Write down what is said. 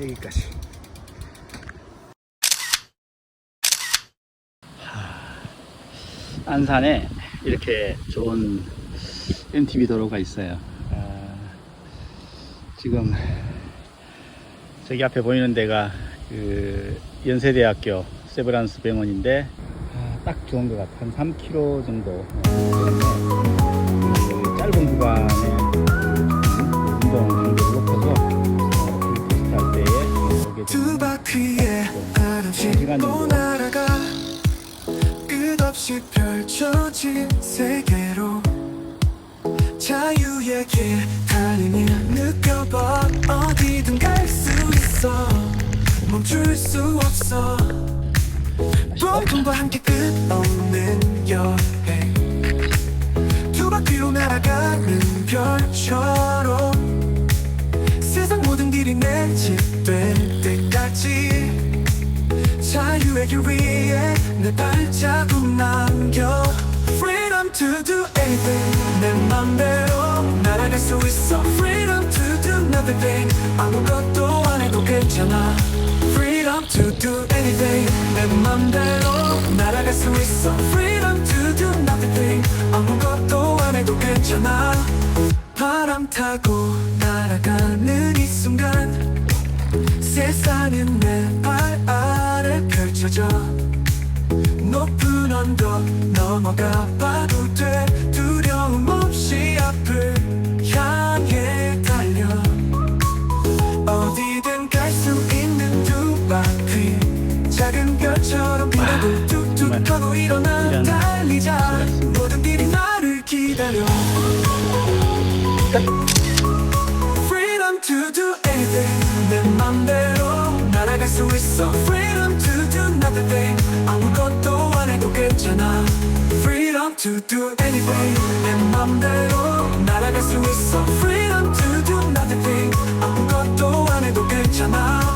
여기까지. 안산에 이렇게 좋은 MTB 도로가 있어요. 아, 지금 저기 앞에 보이는 데가 그 연세대학교 세브란스 병원인데 아, 딱 좋은 것 같아. 한 3km 정도 그 짧은 구간에 끝없이 펼쳐진 세계로 자유의 길 달리니 느껴봐. 어디든 갈 수 있어. 멈출 수 없어. 봄과 함께 끝없는 여행. 두 바퀴로 날아가는 별처럼 자유의 길 위에 내 발자국 남겨 Freedom to do anything 내 맘대로 날아갈 수 있어 Freedom to do nothing thing 아무것도 안 해도 괜찮아 Freedom to do anything 내 맘대로 날아갈 수 있어 Freedom to do nothing thing 아무것도 안 해도 괜찮아 바람 타고 날아가는 이 순간 세상은 내 발 펼쳐져 높은 언덕 넘어가 봐도 돼. 두려움 없이 앞을 향해 달려. 어디든 갈 수 있는 두 바퀴. 작은 별처럼 빛나고 툭툭 하고 일어나 달리자. 모든 일이 나를 기다려. Freedom to do anything 날아갈 수 있어 Freedom to do nothing thing 아무것도 안 해도 괜찮아 Freedom to do anything 내 맘대로 날아갈 수 있어 Freedom to do nothing thing 아무것도 안 해도 괜찮아